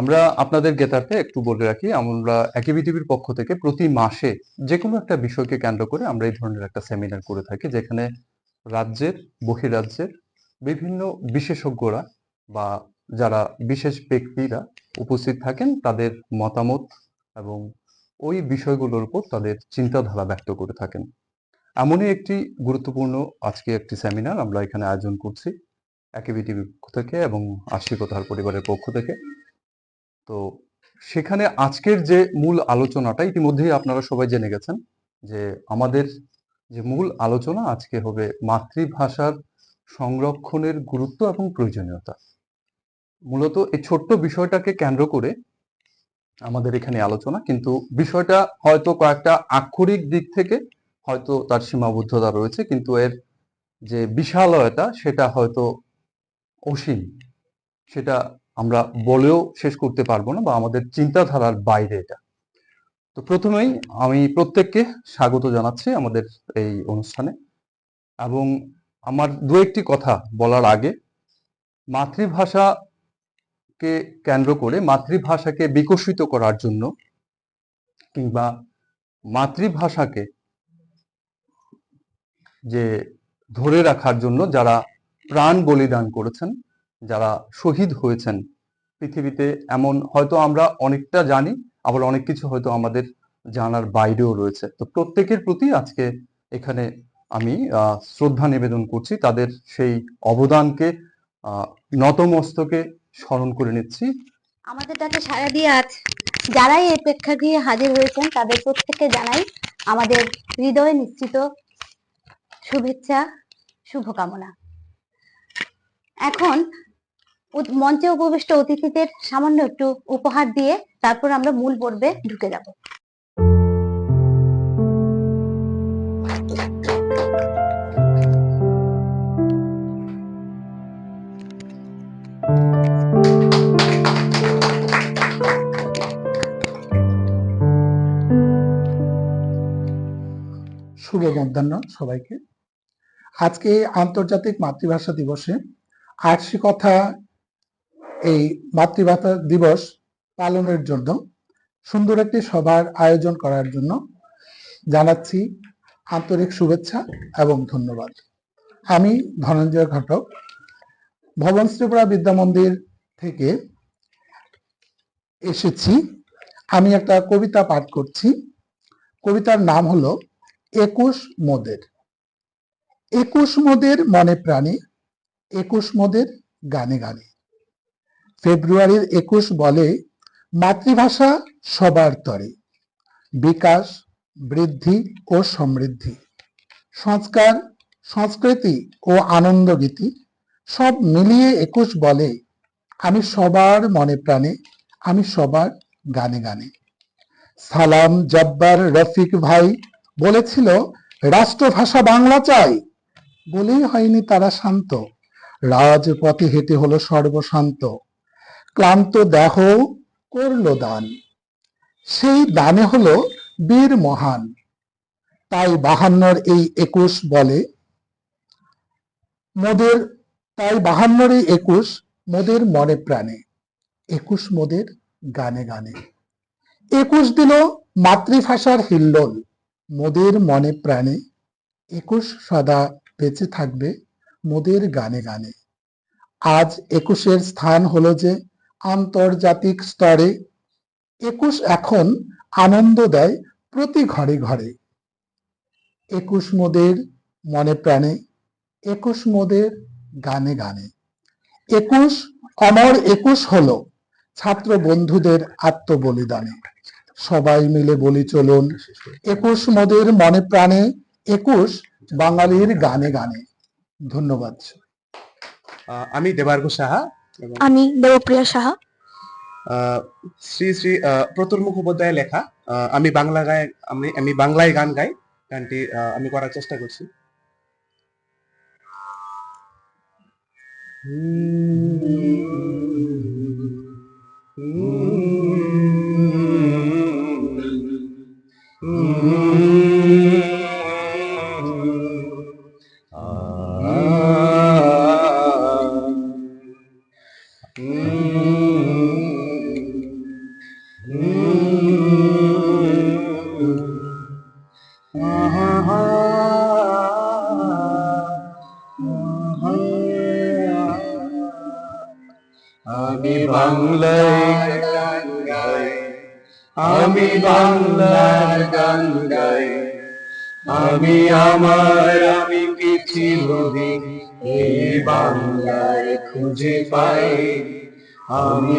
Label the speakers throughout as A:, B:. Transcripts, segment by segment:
A: আমরা আপনাদের গেতারতে একটু বলে রাখি, আমরা একিবিটিভির পক্ষ থেকে প্রতি মাসে যে কোনো একটা বিষয়কে কেন্দ্র করে আমরা এই ধরনের একটা সেমিনার করে থাকি, যেখানে রাজ্যের, বহিরাজ্যের বিভিন্ন বিশেষজ্ঞরা বা যারা বিশেষ ব্যক্তিরা উপস্থিত থাকেন, তাদের মতামত এবং ওই বিষয়গুলোর উপর তাদের চিন্তাধারা ব্যক্ত করে থাকেন। এমনই একটি গুরুত্বপূর্ণ আজকে একটি সেমিনার আমরা এখানে আয়োজন করছি একিবিটিভির পক্ষ থেকে এবং আশিকতার পরিবারের পক্ষ থেকে। তো সেখানে আজকের যে মূল আলোচনাটা, ইতিমধ্যেই আপনারা সবাই জেনে গেছেন যে আমাদের যে মূল আলোচনা আজকে হবে মাতৃভাষার সংরক্ষণের গুরুত্ব এবং প্রয়োজনীয়তা। মূলত এই ছোট্ট বিষয়টাকে কেন্দ্র করে আমাদের এখানে আলোচনা, কিন্তু বিষয়টা হয়তো কয়েকটা আক্ষরিক দিক থেকে হয়তো তার সীমাবদ্ধতা রয়েছে, কিন্তু এর যে বিশালয়তা সেটা হয়তো অসীম। সেটা আমরা বলেও শেষ করতে পারব না বা আমাদের চিন্তাধারার বাইরে এটা। তো প্রথমেই আমি প্রত্যেককে স্বাগত জানাচ্ছি আমাদের এই অনুষ্ঠানে। এবং আমার দু একটি কথা বলার আগে, মাতৃভাষাকে কেন্দ্র করে, মাতৃভাষাকে বিকশিত করার জন্য কিংবা মাতৃভাষাকে যে ধরে রাখার জন্য যারা প্রাণ বলিদান করেছেন যারা শহীদ হয়েছেন পৃথিবীতে, এমন হয়তো আমরা অনেকটা জানি, আবার অনেক কিছু হয়তো আমাদের জানার বাইরেও রয়েছে। তো প্রত্যেকের প্রতি আজকে এখানে আমি শ্রদ্ধা নিবেদন করছি, তাদের সেই অবদানকে নতমস্তকে স্মরণ করে নিচ্ছি।
B: আমাদের ডাকে সাড়া দিয়ে আজ যারাই এই প্রেক্ষাগৃহে হাজির হয়েছেন, তাদের প্রত্যেককে জানাই আমাদের হৃদয়ে নিশ্চিত শুভেচ্ছা, শুভকামনা। এখন মঞ্চে উপবিষ্ট অতিথিদের সামান্য একটু উপহার দিয়ে তারপর আমরা মূল পর্বে ঢুকে যাব।
C: শুভ মধ্যাহ্ন সবাইকে। আজকে আন্তর্জাতিক মাতৃভাষা দিবসে আরশি কথা এই মাতৃভাষা দিবস পালনের জন্য সুন্দর একটি সভার আয়োজন করার জন্য জানাচ্ছি আন্তরিক শুভেচ্ছা এবং ধন্যবাদ। আমি ধনঞ্জয় ঘটক, ভবন শ্রীপুরা বিদ্যা মন্দির থেকে এসেছি। আমি একটা কবিতা পাঠ করছি। কবিতার নাম হলো একুশ মোদের। একুশ মোদের মনে প্রাণে, একুশ মোদের গানে গানে। ফেব্রুয়ারির একুশ বলে মাতৃভাষা সবার তরে। বিকাশ, বৃদ্ধি ও সমৃদ্ধি। সংস্কার, সংস্কৃতি ও আনন্দ গীতি সব মিলিয়ে একুশ বলে, আমি সবার মনে প্রাণে, আমি সবার গানে গানে। সালাম জব্বার রফিক ভাই বলেছিল, রাষ্ট্রভাষা বাংলা চাই। বলেই হয়নি তারা শান্ত। রাজপথে হেঁটে হলো সর্বশান্ত। ক্লান্ত দেহ করল দান। সেই দানে হলো বীর মহান। তাই বাহান্নর এই একুশ বলে, মোদের, তাই বাহান্নর এই একুশ মোদের মনে প্রাণে। একুশ মোদের গানে গানে। একুশ দিল মাতৃভাষার হিল্লোল, মোদের মনে প্রাণে। একুশ সদা বেঁচে থাকবে মোদের গানে গানে। আজ একুশের স্থান হলো যে আন্তর্জাতিক স্তরে একুশ এখন আনন্দ দেয় প্রতি ঘরে ঘরে। একুশ মোদের মনে প্রাণে, একুশ মোদের গানে গানে। একুশ অমর একুশ হলো ছাত্র বন্ধুদের আত্মবলিদানে। সবাই মিলে বলি চলুন, একুশ মোদের মনে প্রাণে, একুশ বাঙালির গানে গানে। ধন্যবাদ।
D: আমি দেবার্ঘ সাহা
B: আমি দেবপ্রিয়া সাহা
D: শ্রী শ্রী প্রতুল মুখোপাধ্যায় লেখা আমি বাংলা গায় আমি আমি বাংলায় গান গাই গানটি আমি করার চেষ্টা করছি
E: Mm-hmm.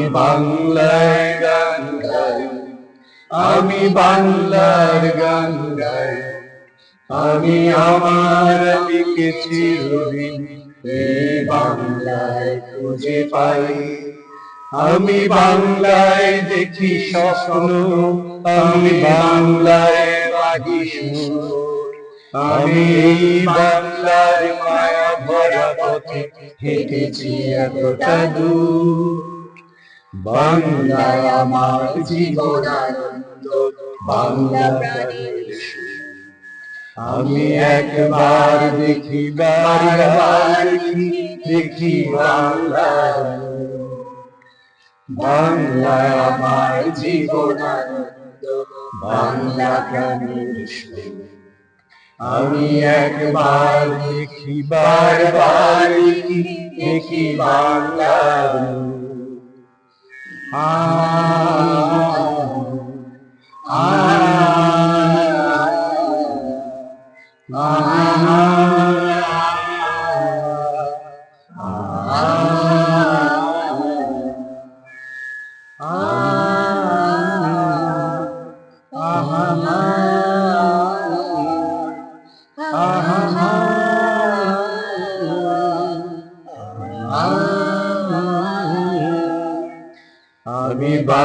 E: বাংলায় গান গাই। আমি বাংলার গান গাই। আমি আমার আমি কি চিরদিন বাংলায় খুঁজে পাই। আমি বাংলায় দেখি স্বপ্ন, আমি বাংলায় বাগি আমি এই বাংলার মায়া ভরা পথে হেঁটেছি এতটা দূর। বাংলায় আমার জীবনানন্দ বাংলা প্রাণের আমি একবার দেখি বারবার দেখি বাংলা। বাংলায় আমার জীবনানন্দ বাংলা প্রাণের আমি একবার দেখি বারবার দেখি দেখি বাংলার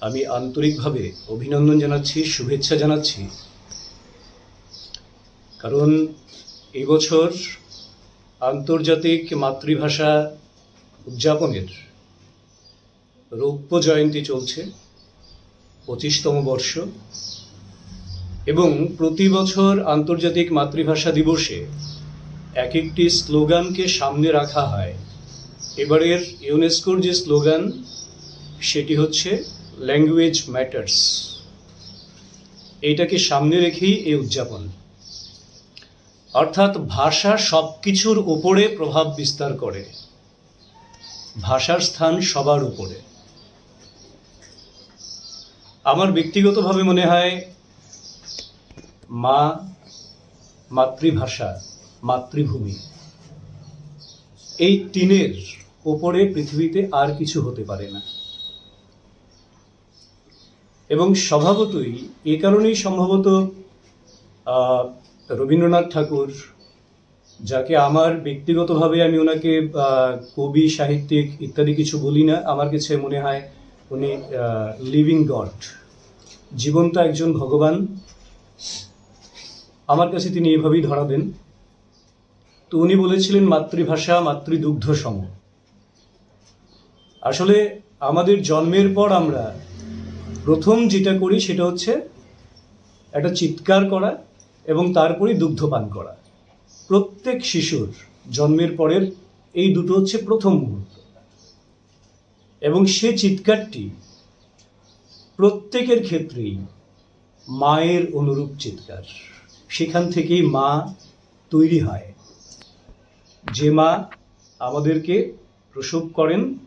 F: আমি আন্তরিকভাবে অভিনন্দন জানাচ্ছি, শুভেচ্ছা জানাচ্ছি। কারণ এবছর আন্তর্জাতিক মাতৃভাষা উদযাপনের রৌপ্য জয়ন্তী চলছে, পঁচিশতম বর্ষ। এবং প্রতি বছর আন্তর্জাতিক মাতৃভাষা দিবসে এক একটি স্লোগানকে সামনে রাখা হয়। এবারের ইউনেস্কোর যে স্লোগান, সেটি হচ্ছে ল্যাঙ্গুয়েজ ম্যাটার্স এইটাকে সামনে রেখেই এই উদযাপন। অর্থাৎ ভাষা সব কিছুর উপরে প্রভাব বিস্তার করে। ভাষার স্থান সবার উপরে। আমার ব্যক্তিগতভাবে মনে হয়, মা, মাতৃভাষা, মাতৃভূমি, এই তিনের ওপরে পৃথিবীতে আর কিছু হতে পারে না। এবং স্বভাবতই এ কারণেই সম্ভবত রবীন্দ্রনাথ ঠাকুর, যাকে আমার ব্যক্তিগতভাবে আমি ওনাকে কবি, সাহিত্যিক ইত্যাদি কিছু বলি না, আমার কাছে মনে হয় উনি লিভিং গড জীবন্ত একজন ভগবান। আমার কাছে তিনি এভাবেই ধরা দেন। তো উনি বলেছিলেন, মাতৃভাষা, মাতৃদুগ্ধ সম। আসলে আমাদের জন্মের পর আমরা প্রথম যেটা করি সেটা হচ্ছে একটা চিৎকার করা এবং তারপরে দুগ্ধ পান করা। প্রত্যেক শিশুর জন্মের পরের এই দুটো হচ্ছে প্রথম মুহূর্ত। এবং সে চিৎকারটি প্রত্যেকের ক্ষেত্রেই মায়ের অনুরূপ চিৎকার। সেখান থেকেই মা তৈরি হয়। যে মা আমাদেরকে প্রসব করেন,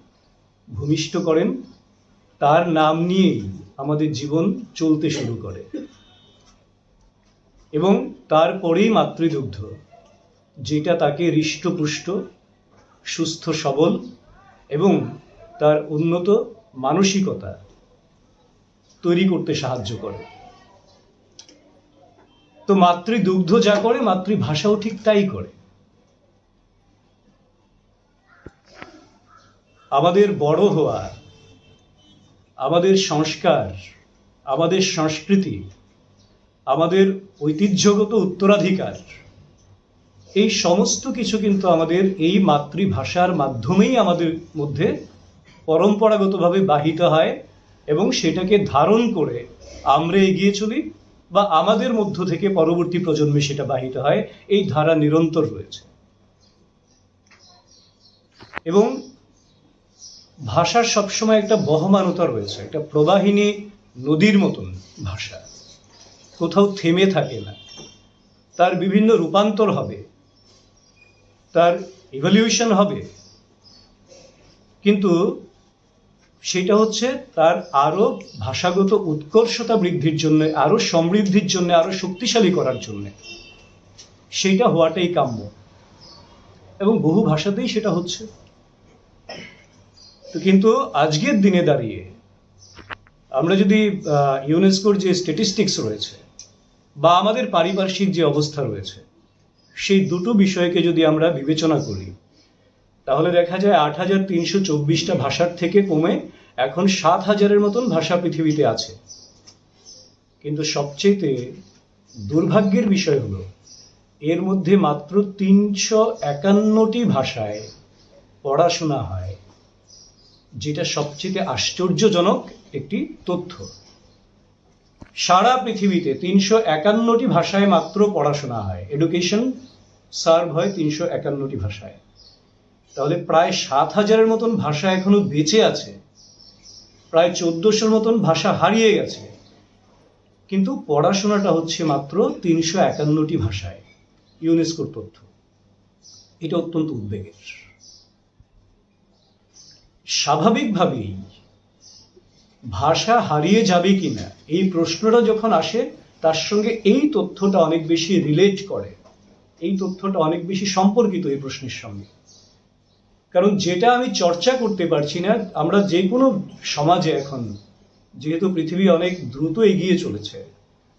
F: ভূমিষ্ঠ করেন, তার নাম নিয়েই আমাদের জীবন চলতে শুরু করে। এবং তারপরেই মাতৃদুগ্ধ, যেটা তাকে হৃষ্টপুষ্ট, সুস্থ, সবল এবং তার উন্নত মানসিকতা তৈরি করতে সাহায্য করে। তো মাতৃদুগ্ধ যা করে, মাতৃভাষাও ঠিক তাই করে। আমাদের বড় হওয়া আমাদের সংস্কার, আমাদের সংস্কৃতি, আমাদের ঐতিহ্যগত উত্তরাধিকার, এই সমস্ত কিছু কিন্তু আমাদের এই মাতৃভাষার মাধ্যমেই আমাদের মধ্যে পরম্পরাগতভাবে বাহিত হয় এবং সেটাকে ধারণ করে আমরা এগিয়ে চলি বা আমাদের মধ্য থেকে পরবর্তী প্রজন্মে সেটা বাহিত হয়, এই ধারা নিরন্তর রয়েছে। এবং ভাষার সবসময় একটা বহমানতা রয়েছে, একটা প্রবাহিনী নদীর মতন ভাষা। কোথাও থেমে থাকে না। তার বিভিন্ন রূপান্তর হবে। তার ইভলিউশন হবে। কিন্তু সেটা হচ্ছে তার আরও ভাষাগত উৎকর্ষতা বৃদ্ধির জন্য আরও সমৃদ্ধির জন্য আরও শক্তিশালী করার জন্য। সেইটা হওয়াটাই কাম্য। এবং বহু ভাষাতেই সেটা হচ্ছে। তো কিন্তু আজকের দিনে দাঁড়িয়ে আমরা যদি ইউনেস্কোর যে স্ট্যাটিস্টিক্স রয়েছে বা আমাদের পারিপার্শ্বিক যে অবস্থা রয়েছে, সেই দুটো বিষয়কে যদি আমরা বিবেচনা করি, তাহলে দেখা যায় আট হাজার তিনশো চব্বিশটা ভাষার থেকে কমে এখন সাত হাজারের মতন ভাষা পৃথিবীতে আছে। কিন্তু সবচেয়েতে দুর্ভাগ্যের বিষয় হলো, এর মধ্যে মাত্র তিনশো একান্নটি ভাষায় পড়াশোনা হয়। যেটা সবচেয়ে আশ্চর্যজনক একটি তথ্য। সারা পৃথিবীতে তিনশো একান্নটি ভাষায় মাত্র পড়াশোনা হয়। এডুকেশন সার্ভ হয় তিনশো একান্নটি ভাষায়। তাহলে প্রায় সাত হাজারের মতন ভাষা এখনও বেঁচে আছে। প্রায় চোদ্দশোর মতন ভাষা হারিয়ে গেছে। কিন্তু পড়াশোনাটা হচ্ছে মাত্র তিনশো একান্নটি ভাষায়। ইউনেস্কোর তথ্য। এটা অত্যন্ত উদ্বেগের। স্বাভাবিকভাবেই ভাষা হারিয়ে যাবে কিনা, এই প্রশ্নটা যখন আসে, তার সঙ্গে এই তথ্যটা অনেক বেশি রিলেট করে। এই তথ্যটা অনেক বেশি সম্পর্কিত এই প্রশ্নের সঙ্গে। কারণ যেটা আমি চর্চা করতে পারছি না, আমরা যে কোনো সমাজে এখন, যেহেতু পৃথিবী অনেক দ্রুত এগিয়ে চলেছে,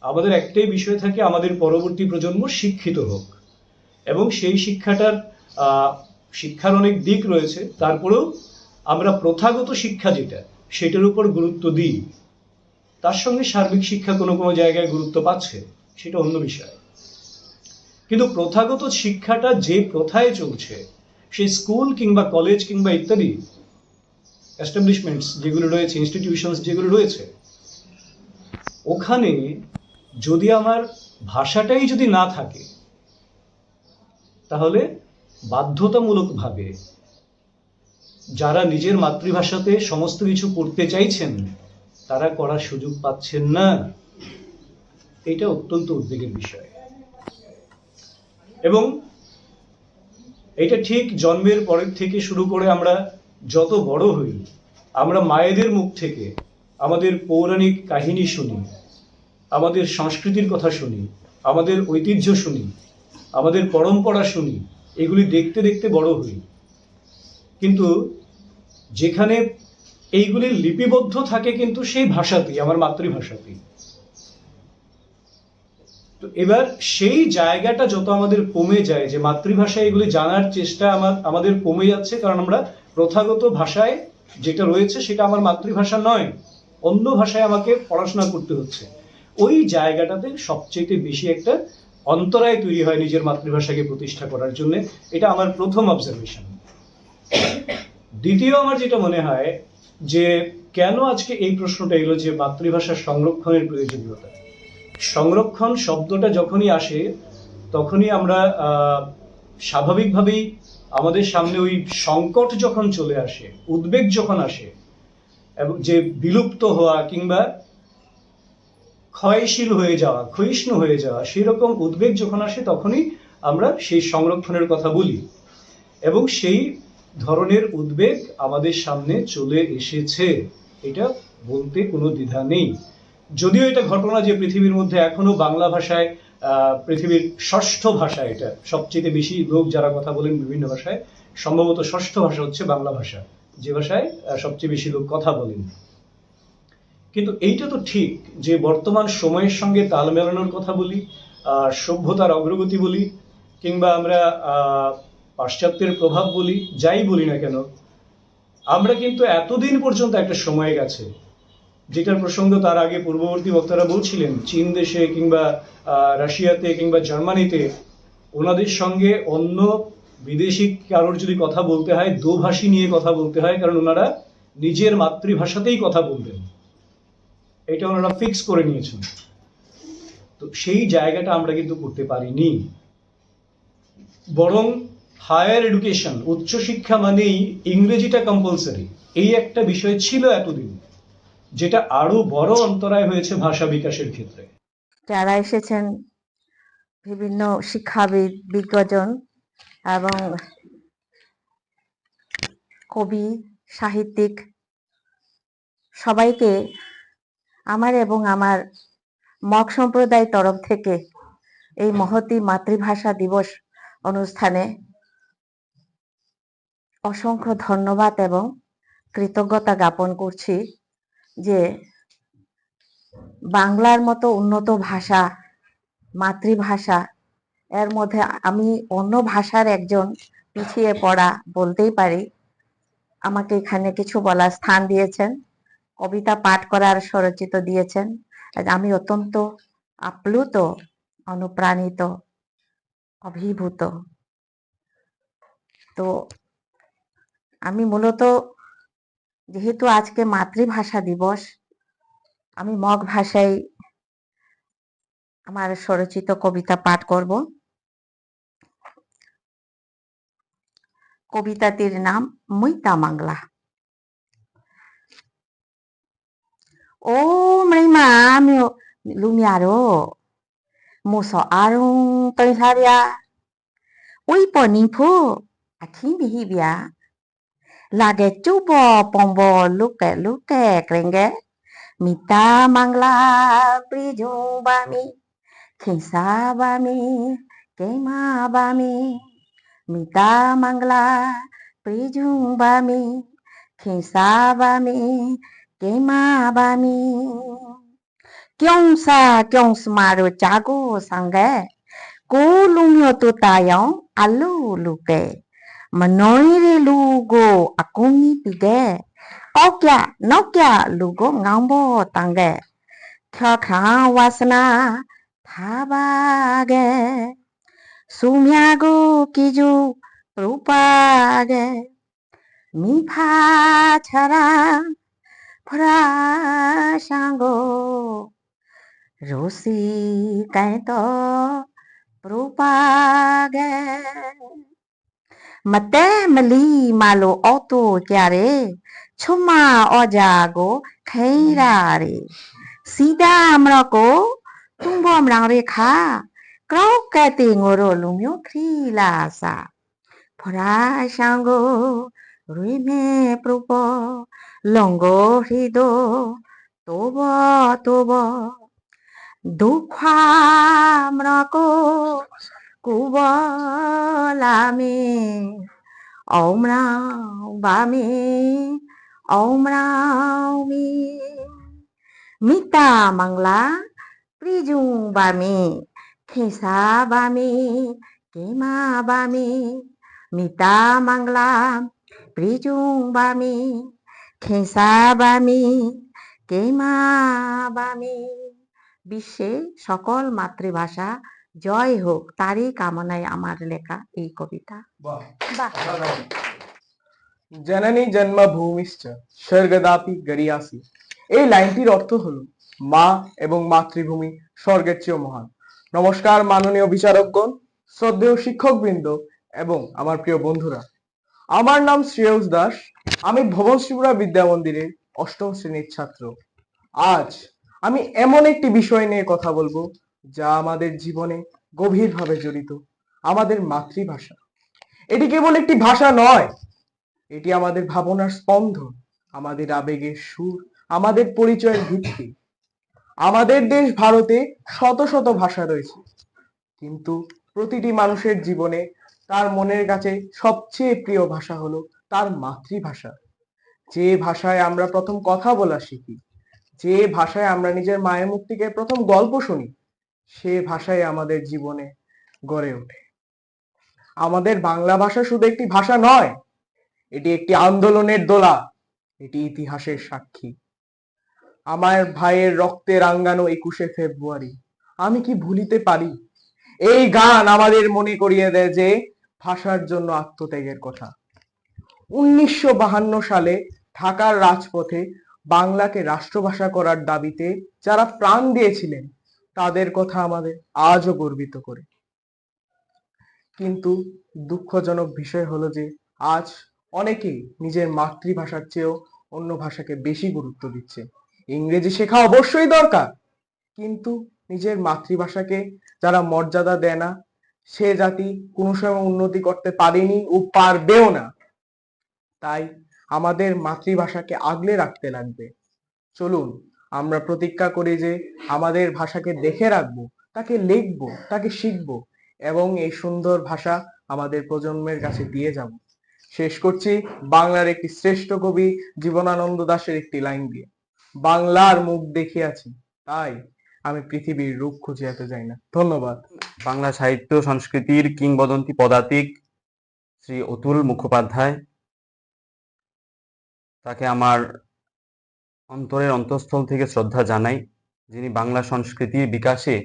F: আমাদের একটাই বিষয় থাকে, আমাদের পরবর্তী প্রজন্ম শিক্ষিত হোক। এবং সেই শিক্ষাটার শিক্ষার অনেক দিক রয়েছে, তারপরেও আমরা প্রথাগত শিক্ষা যেটা, সেটার উপর গুরুত্ব দিই। তার সঙ্গে সার্বিক শিক্ষা কোনো কোনো জায়গায় গুরুত্ব পাচ্ছে, সেটা অন্য বিষয়। কিন্তু প্রথাগত শিক্ষাটা যে প্রথায় চলছে, সেই স্কুল কিংবা কলেজ কিংবা ইত্যাদি এস্টাবলিশমেন্টস যেগুলো রয়েছে, ইনস্টিটিউশনস যেগুলো রয়েছে, ওখানে যদি আমার ভাষাটাই যদি না থাকে, তাহলে বাধ্যতামূলকভাবে যারা নিজের মাতৃভাষাতে সমস্ত কিছু করতে চাইছেন, তারা করার সুযোগ পাচ্ছেন না। এটা অত্যন্ত উদ্বেগের বিষয়। এবং এটা ঠিক জন্মের পরের থেকে শুরু করে আমরা যত বড় হই, আমরা মায়েদের মুখ থেকে আমাদের পৌরাণিক কাহিনী শুনি, আমাদের সংস্কৃতির কথা শুনি, আমাদের ঐতিহ্য শুনি, আমাদের পরম্পরা শুনি, এগুলি দেখতে দেখতে বড় হই। কিন্তু যেখানে এইগুলি লিপিবদ্ধ থাকে কিন্তু সেই ভাষাতেই, আমার মাতৃভাষাতেই। তো এবার সেই জায়গাটা যত আমাদের কমে যায়, যে মাতৃভাষায় এগুলি জানার চেষ্টা আমার, আমাদের কমে যাচ্ছে, কারণ আমরা প্রথাগত ভাষায় যেটা রয়েছে সেটা আমার মাতৃভাষা নয়, অন্য ভাষায় আমাকে পড়াশোনা করতে হচ্ছে। ওই জায়গাটাতে সবচেয়ে বেশি একটা অন্তরায় তৈরি হয় নিজের মাতৃভাষাকে প্রতিষ্ঠা করার জন্য। এটা আমার প্রথম অবজারভেশন দ্বিতীয় আমার যেটা মনে হয় যে কেন আজকে এই প্রশ্নটা এলো যে মাতৃভাষার সংরক্ষণের প্রয়োজনীয়তা? সংরক্ষণ শব্দটা যখনই আসে, তখনই আমরা স্বাভাবিকভাবেই আমাদের সামনে ওই সংকট যখন চলে আসে, উদ্বেগ যখন আসে, এবং যে বিলুপ্ত হওয়া কিংবা ক্ষয়শীল হয়ে যাওয়া, ক্ষয়িষ্ণু হয়ে যাওয়া সেই রকম উদ্বেগ যখন আসে, তখনই আমরা সেই সংরক্ষণের কথা বলি। এবং সেই ধরনের উদ্বেগ আমাদের সামনে চলে এসেছে। এটা বলতে কোনো দ্বিধা নেই। যদিও এটা ঘটনা যে পৃথিবীর মধ্যে এখনও বাংলা ভাষায় পৃথিবীর ষষ্ঠ ভাষা এটা সবচেয়ে বেশি লোক যারা কথা বলেন বিভিন্ন ভাষায় সম্ভবত ষষ্ঠ ভাষা হচ্ছে বাংলা ভাষা যে ভাষায় সবচেয়ে বেশি লোক কথা বলেন। কিন্তু এইটা তো ঠিক যে বর্তমান সময়ের সঙ্গে তাল মেলানোর কথা বলি সভ্যতার অগ্রগতি বলি কিংবা আমরা আহ, পাশ্চাত্যের প্রভাব বলি, যাই বলি না কেন, আমরা কিন্তু এতদিন পর্যন্ত একটা সময় গেছে, যেটার প্রসঙ্গ তার আগে পূর্ববর্তী বক্তারা বলছিলেন, চীন দেশে কিংবা রাশিয়াতে কিংবা জার্মানিতে ওনাদের সঙ্গে অন্য বিদেশি কারোর যদি কথা বলতে হয়, দোভাষী নিয়ে কথা বলতে হয়, কারণ ওনারা নিজের মাতৃভাষাতেই কথা বলবেন। এটা ওনারা ফিক্স করে নিয়েছেন। তো সেই জায়গাটা আমরা কিন্তু করতে পারিনি। বরং হায়ার এডুকেশন উচ্চশিক্ষা মানেই ইংরেজিটা কম্পালসারি এই একটা বিষয় ছিল এতদিন, যেটা আরও বড় অন্তরায় হয়েছে ভাষা বিকাশের ক্ষেত্রে।
G: যারা এসেছেন বিভিন্ন শিক্ষাবিদ, বিজ্ঞজন এবং কবি, সাহিত্যিক, সবাইকে আমার এবং আমার মগ সম্প্রদায় তরফ থেকে এই মহতী মাতৃভাষা দিবস অনুষ্ঠানে অসংখ্য ধন্যবাদ এবং কৃতজ্ঞতা জ্ঞাপন করছি যে বাংলার মতো উন্নত ভাষা, মাতৃভাষা, এর মধ্যে আমি অন্য ভাষার একজন পিছিয়ে পড়া বলতেই পারি। আমাকে এখানে কিছু বলার স্থান দিয়েছেন, কবিতা পাঠ করার স্বরচিত দিয়েছেন আমি অত্যন্ত আপ্লুত, অনুপ্রাণিত, অভিভূত। তো আমি মূলত যেহেতু আজকে মাতৃভাষা দিবস, আমি মগ ভাষায় আমার স্বরচিত কবিতা পাঠ করব। কবিতাটির নাম মুইতা মাংলা। ও মৃমা মিও লুমিয়ারো মুসো আরুং তৈসারিয়া ওই পনিফু আখি বিহিবিয়া লাগে চুব পম্ব লুকে লুকে ক্রেঙ্গে Mita Mangla প্রিজু বামি খেসা বামি কেমা বামি Mita Mangla প্রিজু বামি খেসা বামি কেমা বামি kyong sa kyong smaro chago sangge ko lumyo to tayong alu luke manoy Manoi lugo akumi tuge. Okya nokya lugo ngambo tangge kekang wasna tabage, sumiago kijo, prupage, mipa cara, prashango, rusikan to prupage. မတဲမလီမလိုအော့တိုကြတယ်ချုံမအော့ကြကိုခိရာရီစီဒာမရကိုတုံဘောမရရခါကရောက်ကတိငိုရိုလူမျိုးခရီလာစာဖရာဆောင်ကိုရွေမေပရပလုံကိုဟီဒိုတောဘတောဘဒုခမရကို কুবলামে অমরাও বামে মিতা মাংলা প্রিজুং বামে খেসা বামে কেমা বামে মিতা মাংলা প্রিজুং বামে খেসা বামে কেমা বামে বিশ্বে সকল মাতৃভাষা জয় হোক তারই কামনায় আমার লেখা এই কবিতা।
H: জননী জন্মভূমিশ্চ স্বর্গদাপি গরিয়াসি এই লাইনটির অর্থ হলো মা এবং মাতৃভূমি স্বর্গের চেয়েও মহান। নমস্কার মাননীয় বিচারকগণ শ্রদ্ধেয় শিক্ষকবৃন্দ এবং আমার প্রিয় বন্ধুরা। আমার নাম শ্রেয়স দাস। আমি ভবন শিবরা বিদ্যা মন্দিরের অষ্টম শ্রেণির ছাত্র। আজ আমি এমন একটি বিষয় নিয়ে কথা বলব যা আমাদের জীবনে গভীরভাবে জড়িত, আমাদের মাতৃভাষা। এটি কেবল একটি ভাষা নয়, এটি আমাদের ভাবনার স্পন্দন, আমাদের আবেগের সুর, আমাদের পরিচয়ের ভিত্তি। আমাদের দেশ ভারতে শত শত ভাষা রয়েছে, কিন্তু প্রতিটি মানুষের জীবনে তার মনের কাছে সবচেয়ে প্রিয় ভাষা হলো তার মাতৃভাষা। যে ভাষায় আমরা প্রথম কথা বলা শিখি, যে ভাষায় আমরা নিজের মায়ের মুখ থেকে প্রথম গল্প শুনি সে ভাষাই আমাদের জীবনে গড়ে ওঠে। আমাদের বাংলা ভাষা শুধু একটি ভাষা নয়, এটি একটি আন্দোলনের দোলা, এটি ইতিহাসের সাক্ষী। আমার ভাইয়ের রক্তে রাঙ্গানো একুশে ফেব্রুয়ারি, আমি কি ভুলিতে পারি? এই গান আমাদের মনে করিয়ে দেয় যে, ভাষার জন্য আত্মত্যাগের কথা। উনিশশো সালে ঢাকার রাজপথে বাংলাকে রাষ্ট্রভাষা করার দাবিতে যারা প্রাণ দিয়েছিলেন তাদের কথা আমাদের আজও গর্বিত করে। কিন্তু দুঃখজনক বিষয় হলো যে, আজ অনেকেই নিজের মাতৃভাষার চেয়েও অন্য ভাষাকে বেশি গুরুত্ব দিচ্ছে। ইংরেজি শেখা অবশ্যই দরকার, কিন্তু নিজের মাতৃভাষাকে যারা মর্যাদা দেয় না, সে জাতি কোনো সময় উন্নতি করতে পারেনি ও পারবেও না। তাই আমাদের মাতৃভাষাকে আগলে রাখতে লাগবে। চলুন আমরা প্রতিজ্ঞা করি যে আমাদের ভাষাকে দেখে রাখব, তাকে লিখব, তাকে শিখব এবং এই সুন্দর ভাষা আমাদের প্রজন্মের কাছে দিয়ে যাব। শেষ করছি বাংলার একটি শ্রেষ্ঠ কবি জীবনানন্দ দাশের একটি লাইন দিয়ে। বাংলার মুখ দেখিয়াছি, তাই আমি পৃথিবীর রূপ খুঁজিয়াতে যাই না। ধন্যবাদ।
I: বাংলা সাহিত্য, সংস্কৃতির কিংবদন্তি পদাতিক শ্রী অতুল মুখোপাধ্যায়, তাকে আমার অন্তরের অন্তঃস্থল থেকে শ্রদ্ধা জানাই, যিনি বাংলা সংস্কৃতির বিকাশে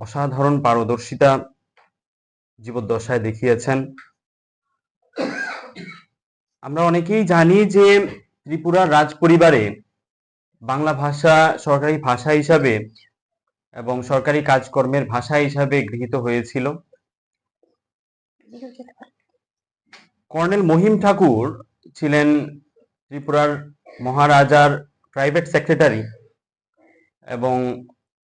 I: অসাধারণ পারদর্শিতা জীবদ্দশায় দেখিয়েছেন। আমরা অনেকেই জানি যে ত্রিপুরার রাজ পরিবারে বাংলা ভাষা সরকারি ভাষা হিসাবে এবং সরকারি কাজকর্মের ভাষা হিসাবে গৃহীত হয়েছিল। কর্নেল মহিম ঠাকুর ছিলেন ত্রিপুরার মহারাজার প্রাইভেট সেক্রেটারি এবং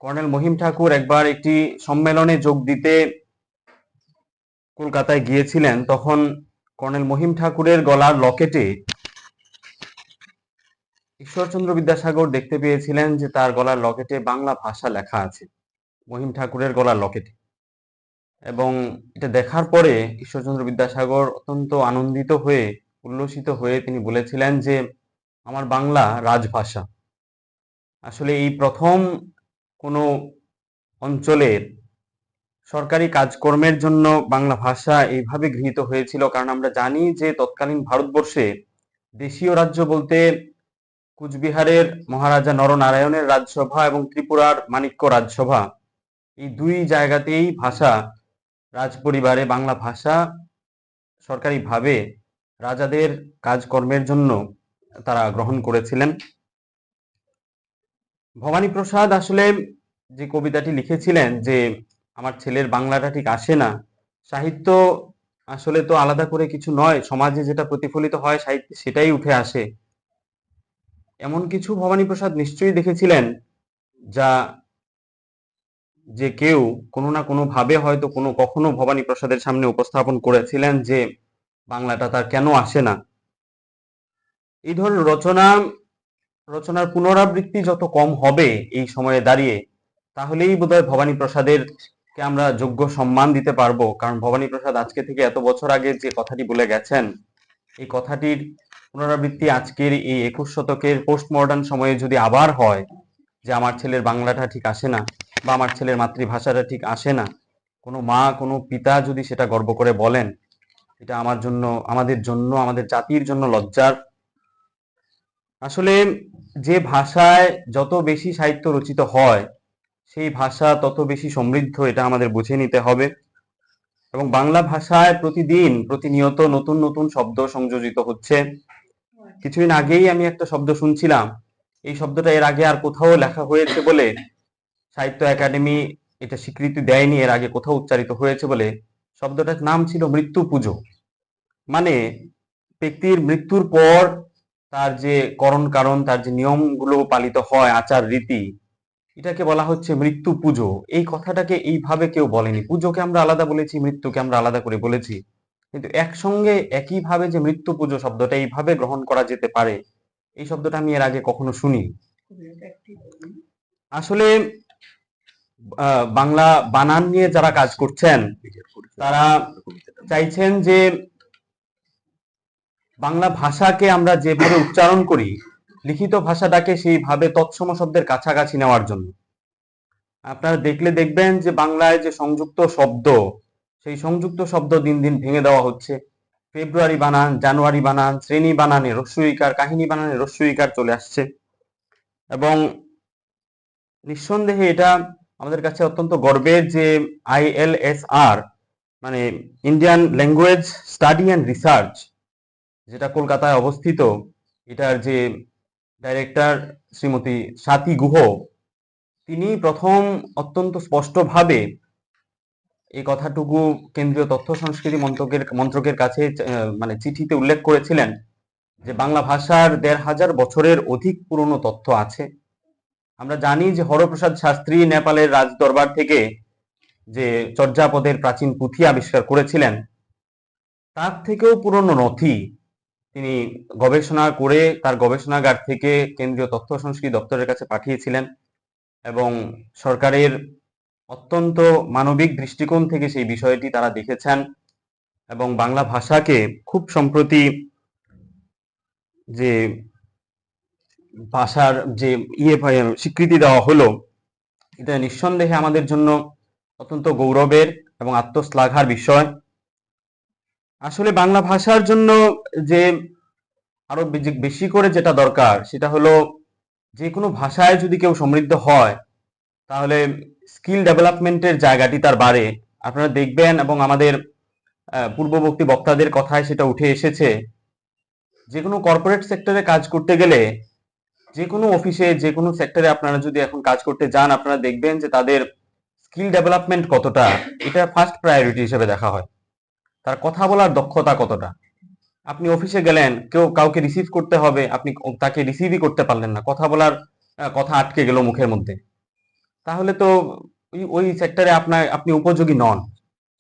I: কর্নেল মহিম ঠাকুর একবার একটি সম্মেলনে যোগ দিতে কলকাতায় গিয়েছিলেন, তখন কর্নেল মহিম ঠাকুরের গলার লকেটে ঈশ্বরচন্দ্র বিদ্যাসাগর দেখতে পেয়েছিলেন যে তার গলার লকেটে বাংলা ভাষা লেখা আছে, মহিম ঠাকুরের গলার লকেটে এবং এটা দেখার পরে ঈশ্বরচন্দ্র বিদ্যাসাগর অত্যন্ত আনন্দিত হয়ে, উল্লসিত হয়ে তিনি বলেছিলেন যে আমার বাংলা রাজভাষা। আসলে এই প্রথম কোনো অঞ্চলের সরকারি কাজকর্মের জন্য বাংলা ভাষা এইভাবে গৃহীত হয়েছিল, কারণ আমরা জানি যে তৎকালীন ভারতবর্ষে দেশীয় রাজ্য বলতে কুচবিহারের মহারাজা নরনারায়ণের রাজসভা এবং ত্রিপুরার মাণিক্য রাজসভা, এই দুই জায়গাতেই ভাষা রাজপরিবারে বাংলা ভাষা সরকারিভাবে রাজাদের কাজকর্মের জন্য তারা গ্রহণ করেছিলেন। ভবানী প্রসাদ আসলে যে কবিতাটি লিখেছিলেন যে আমার ছেলের বাংলাটা ঠিক আসে না, সাহিত্য আসলে তো আলাদা করে কিছু নয়, সমাজে যেটা প্রতিফলিত হয় সাহিত্যে সেটাই উঠে আসে। এমন কিছু ভবানী প্রসাদ নিশ্চয়ই দেখেছিলেন যা যে কেউ কোনো না কোনো ভাবে হয়তো কোনো কখনো ভবানী প্রসাদের সামনে উপস্থাপন করেছিলেন যে বাংলাটা তার কেন আসে না। এই ধরনের রচনা রচনার পুনরাবৃত্তি যত কম হবে এই সময়ে দাঁড়িয়ে, তাহলেই বোধহয় ভবানী প্রসাদের কে আমরা যোগ্য সম্মান দিতে পারব। কারণ ভবানী প্রসাদ আজকে থেকে এত বছর আগে যে কথাটি বলে গেছেন, এই কথাটির পুনরাবৃত্তি আজকের এই একুশ শতকের পোস্ট মডার্ন সময়ে যদি আবার হয়, যে আমার ছেলের বাংলাটা ঠিক আসে না, বা আমার ছেলের মাতৃভাষাটা ঠিক আসে না, কোনো মা, কোনো পিতা যদি সেটা গর্ব করে বলেন, এটা আমার জন্য, আমাদের জন্য, আমাদের জাতির জন্য লজ্জার আসলে যে ভাষায় যত বেশি সাহিত্য রচিত হয়, সেই ভাষা তত বেশি সমৃদ্ধ, এটা আমাদের বুঝে নিতে হবে। এবং বাংলা ভাষায় প্রতিদিন প্রতিনিয়ত নতুন নতুন শব্দ সংযোজিত হচ্ছে। কিছুদিন আগেই আমি একটা শব্দ শুনছিলাম। এই শব্দটা এর আগে আর কোথাও লেখা হয়েছে বলে সাহিত্য একাডেমি এটা স্বীকৃতি দেয়নি, এর আগে কোথাও উচ্চারিত হয়েছে বলে। শব্দটার নাম ছিল মৃত্যু পুজো মানে ব্যক্তির মৃত্যুর পর তার যে করণ কারণ, তার যে নিয়মগুলো পালিত হয়, আচার, রীতি, এটাকে বলা হচ্ছে মৃত্যু পুজো। এই কথাটাকে এইভাবে কেউ বলেনি। পুজোকে আমরা আলাদা বলেছি, মৃত্যুকে আমরা আলাদা করে বলেছি। কিন্তু একসঙ্গে একইভাবে যে মৃত্যু পুজো শব্দটা এইভাবে গ্রহণ করা যেতে পারে, এই শব্দটা আমি এর আগে কখনো শুনি আসলে বাংলা বানান নিয়ে যারা কাজ করছেন, তারা চাইছেন যে বাংলা ভাষাকে আমরা যেভাবে উচ্চারণ করি, লিখিত ভাষাটাকে সেইভাবে তৎসম শব্দের কাছাকাছি নেওয়ার জন্য। আপনারা দেখলে দেখবেন যে বাংলায় যে সংযুক্ত শব্দ, সেই সংযুক্ত শব্দ দিন দিন ভেঙে দেওয়া হচ্ছে। ফেব্রুয়ারি বানান, জানুয়ারি বানান, শ্রেণি বানানে রস্যইকার, কাহিনী বানানে রস্যইকার চলে আসছে। এবং নিঃসন্দেহে এটা আমাদের কাছে অত্যন্ত গর্বের যে আইএলএসআর মানে Indian language study and research যেটা কলকাতায় অবস্থিত, এটার যে ডাইরেক্টর শ্রীমতী স্বাতি গুহ, তিনি প্রথম অত্যন্ত স্পষ্টভাবে এই কথাটুকু কেন্দ্রীয় তথ্য সংস্কৃতি মন্ত্রকের মন্ত্রকের কাছে মানে চিঠিতে উল্লেখ করেছিলেন যে বাংলা ভাষার দেড় হাজার বছরের অধিক পুরনো তথ্য আছে। আমরা জানি যে হরপ্রসাদ শাস্ত্রী নেপালের রাজ দরবার থেকে যে চর্যাপদের প্রাচীন পুঁথি আবিষ্কার করেছিলেন, তার থেকেও পুরনো নথি তিনি গবেষণা করে তার গবেষণাগার থেকে কেন্দ্রীয় তথ্য সংস্কৃতি দপ্তরের কাছে পাঠিয়েছিলেন এবং সরকারের অত্যন্ত মানবিক দৃষ্টিকোণ থেকে সেই বিষয়টি তারা দেখেছেন এবং বাংলা ভাষাকে খুব সম্প্রতি যে ভাষার যে ইয়ে স্বীকৃতি দেওয়া হলো, এটা নিঃসন্দেহে আমাদের জন্য অত্যন্ত গৌরবের এবং আত্মশ্লাঘার বিষয়। আসলে বাংলা ভাষার জন্য যে আরও বেশি করে যেটা দরকার, সেটা হলো যে কোনো ভাষায় যদি কেউ সমৃদ্ধ হয়, তাহলে স্কিল ডেভেলপমেন্টের জায়গাটি তার বাড়ে। আপনারা দেখবেন এবং আমাদের পূর্ববর্তী বক্তাদের কথায় সেটা উঠে এসেছে, যে কোনো কর্পোরেট সেক্টরে কাজ করতে গেলে, যে কোনো অফিসে যে কোনো সেক্টরে আপনারা যদি এখন কাজ করতে যান, আপনারা দেখবেন যে তাদের স্কিল ডেভেলপমেন্ট কতটা, এটা ফার্স্ট প্রায়োরিটি হিসেবে দেখা হয়। তার কথা বলার দক্ষতা কতটা? আপনি অফিসে গেলেন, কেউ কাউকে রিসিভ করতে হবে, আপনি তাকে রিসিভই করতে পারলেন না। কথা বলার কথা আটকে গেল মুখের মধ্যে। তাহলে তো ওই সেক্টরে আপনার, আপনি উপযোগী নন।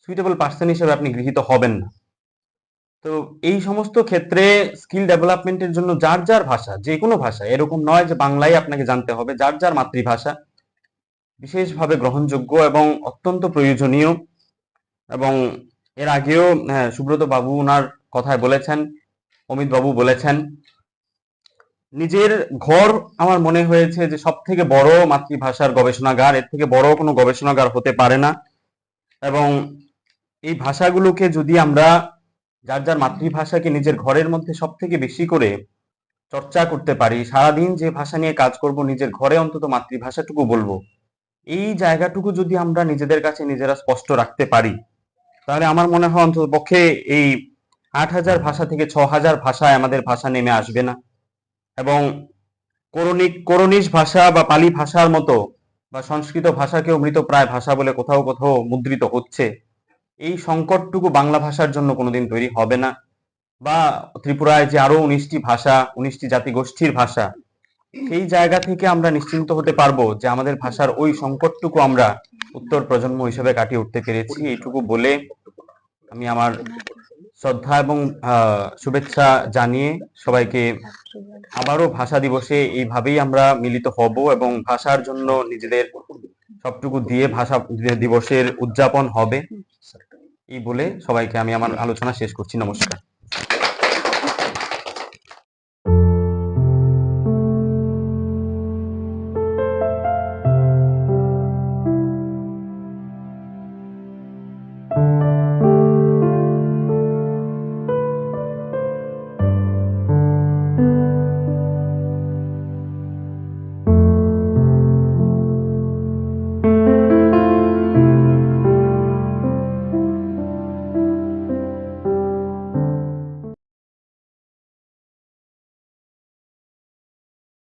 I: সুইটেবল পার্সন হিসেবে আপনি গৃহীত হবেন না। তো এই সমস্ত ক্ষেত্রে স্কিল ডেভেলপমেন্টের জন্য যার যার ভাষা, যে কোনো ভাষা, এরকম নয় যে বাংলাই আপনাকে জানতে হবে, যার যার মাতৃভাষা। বিশেষভাবে গ্রহণযোগ্য এবং অত্যন্ত প্রয়োজনীয় এবং এর আগেও হ্যাঁ, সুব্রত বাবু ওনার কথায় বলেছেন অমিত বাবু বলেছেন নিজের ঘর আমার মনে হয়েছে যে সব থেকে বড় মাতৃভাষার গবেষণাগার এর থেকে বড় কোনো গবেষণাগার হতে পারে না। এবং এই ভাষাগুলোকে যদি আমরা যার যার মাতৃভাষাকে নিজের ঘরের মধ্যে সব থেকে বেশি করে চর্চা করতে পারি সারাদিন যে ভাষা নিয়ে কাজ করব নিজের ঘরে অন্তত মাতৃভাষাটুকু বলব এই জায়গাটুকু যদি আমরা নিজেদের কাছে নিজেরা স্পষ্ট রাখতে পারি তাহলে আমার মনে হয় অন্তত পক্ষে এই আট হাজার ভাষা থেকে ছ হাজার ভাষায় আমাদের ভাষা নেমে আসবে না। এবং করণিক করণিশ ভাষা বা পালি ভাষার মতো বা সংস্কৃত ভাষাকেও মৃতপ্রায় ভাষা বলে কোথাও কোথাও মুদ্রিত হচ্ছে। এই সংকটটুকু বাংলা ভাষার জন্য কোনোদিন তৈরি হবে না। বা ত্রিপুরায় যে আরও উনিশটি ভাষা, উনিশটি জাতিগোষ্ঠীর ভাষা, সেই জায়গা থেকে আমরা নিশ্চিন্ত হতে পারব যে আমাদের ভাষার ওই সংকটটুকু আমরা উত্তর প্রজন্ম হিসেবে কাটিয়ে উঠতে পেরেছি। এইটুকু বলে আমি আমার শ্রদ্ধা এবং শুভেচ্ছা জানিয়ে সবাইকে আবারও ভাষা দিবসে এইভাবেই আমরা মিলিত হব এবং ভাষার জন্য নিজেদের সবটুকু দিয়ে ভাষা দিবসের উদযাপন হবে। এই বলে সবাইকে আমি আমার আলোচনা শেষ করছি। নমস্কার।